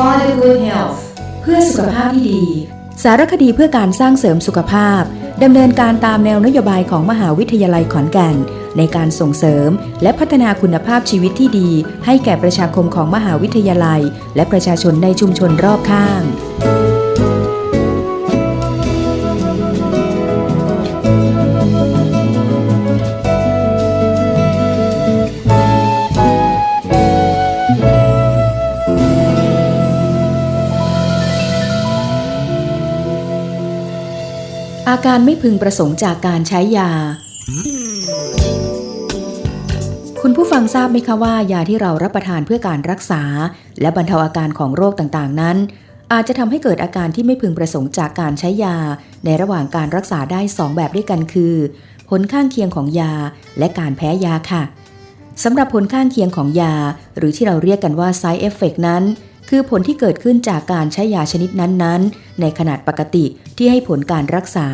for the good health เพื่อสุขภาพที่ดี สารคดีเพื่อการสร้างเสริมสุขภาพดำเนินการตามแนวนโยบายของมหาวิทยาลัยขอนแก่น ในการส่งเสริม และพัฒนาคุณภาพชีวิตที่ดี ให้แก่ประชาคมของมหาวิทยาลัย และประชาชนในชุมชนรอบข้าง อาการไม่พึงประสงค์จากการใช้ยา คุณผู้ฟังทราบไหมคะว่ายาที่เรารับประทานเพื่อการรักษา และบรรเทาอาการของโรคต่างๆ นั้น อาจจะทำให้เกิดอาการที่ไม่พึงประสงค์จากการใช้ยา ในระหว่างการรักษาได้ 2 แบบด้วยกันคือ ผลข้างเคียงของยาและการแพ้ยาค่ะสำหรับผลข้างเคียงของยา หรือที่เราเรียกกันว่า side effect นั้น คือผลที่เกิดขึ้นจากการใช้ยาชนิดนั้นๆ ในขนาดปกติที่ให้ผลการรักษา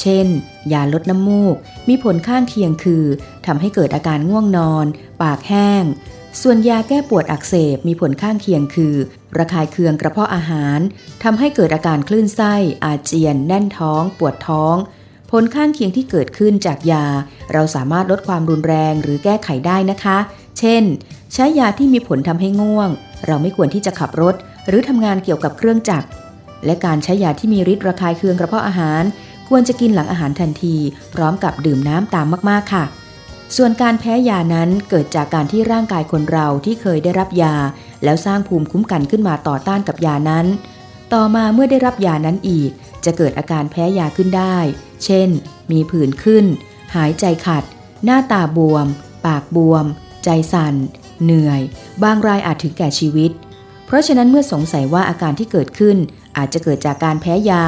เช่น ยาลดน้ำมูก มีผลข้างเคียงคือทำให้เกิดอาการง่วงนอน ปากแห้ง ส่วนยาแก้ปวดอักเสบมีผลข้างเคียงคือ ระคายเคืองกระเพาะอาหารทำให้เกิดอาการคลื่นไส้ อาเจียน แน่นท้อง ปวดท้องผลข้างเคียงที่เกิดขึ้นจากยา เราสามารถลดความรุนแรงหรือแก้ไขได้นะคะ เช่น ใช้ยาที่มีผลทำให้ง่วง เราไม่ควรที่จะขับรถ หรือทำงานเกี่ยวกับเครื่องจักร และการใช้ยาที่มีฤทธิ์ระคายเคืองกระเพาะอาหาร ควรจะกินหลังอาหารทันที พร้อมกับดื่มน้ำตามมากๆค่ะ ส่วนการแพ้ยานั้นเกิดจากการที่ร่างกายคนเราที่เคยได้รับยา แล้วสร้างภูมิคุ้มกันขึ้นมาต่อต้านกับยานั้น ต่อมาเมื่อได้รับยานั้นอีก จะเกิดอาการแพ้ยาขึ้นได้ เช่น มีผื่นขึ้น หายใจขัด หน้าตาบวม ปากบวม ใจสั่น เหนื่อย บางรายอาจถึงแก่ชีวิต เพราะฉะนั้นเมื่อสงสัยว่าอาการที่เกิดขึ้น อาจจะเกิดจากการแพ้ยา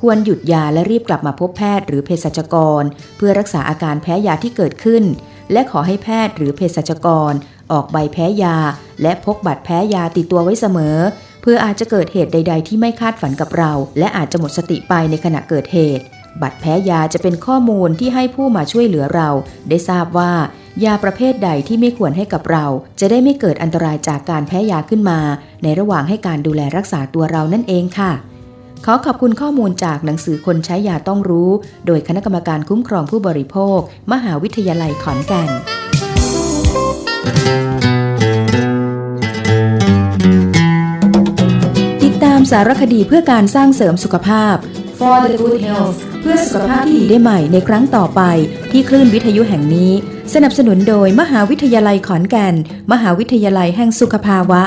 ควรหยุดยาและรีบกลับมาพบแพทย์หรือเภสัชกร เพื่อรักษาอาการแพ้ยาที่เกิดขึ้น และขอให้แพทย์หรือเภสัชกร ออกใบแพ้ยา และพกบัตรแพ้ยาติดตัวไว้เสมอ เพื่ออาจจะเกิดเหตุใด ๆ ที่ไม่คาดฝันกับเรา และอาจจะหมดสติไปในขณะเกิดเหตุบัตรแพ้ยาจะเป็นข้อมูลที่ให้ผู้มาช่วยเหลือเรา ได้ทราบว่า ยาประเภทใดที่ไม่ควรให้กับเรา จะได้ไม่เกิดอันตรายจากการแพ้ยาขึ้นมา ในระหว่างให้การดูแลรักษาตัวเรานั่นเองค่ะขอขอบคุณข้อมูลจากหนังสือคนใช้ยาต้องรู้ โดยคณะกรรมการคุ้มครองผู้บริโภค มหาวิทยาลัยขอนแก่น ติดตามสารคดีเพื่อการสร้างเสริมสุขภาพ for the good health เพื่อสุขภาพที่ดีได้ใหม่ในครั้งต่อไป ที่คลื่นวิทยุแห่งนี้ สนับสนุนโดยมหาวิทยาลัยขอนแก่น มหาวิทยาลัยแห่งสุขภาวะ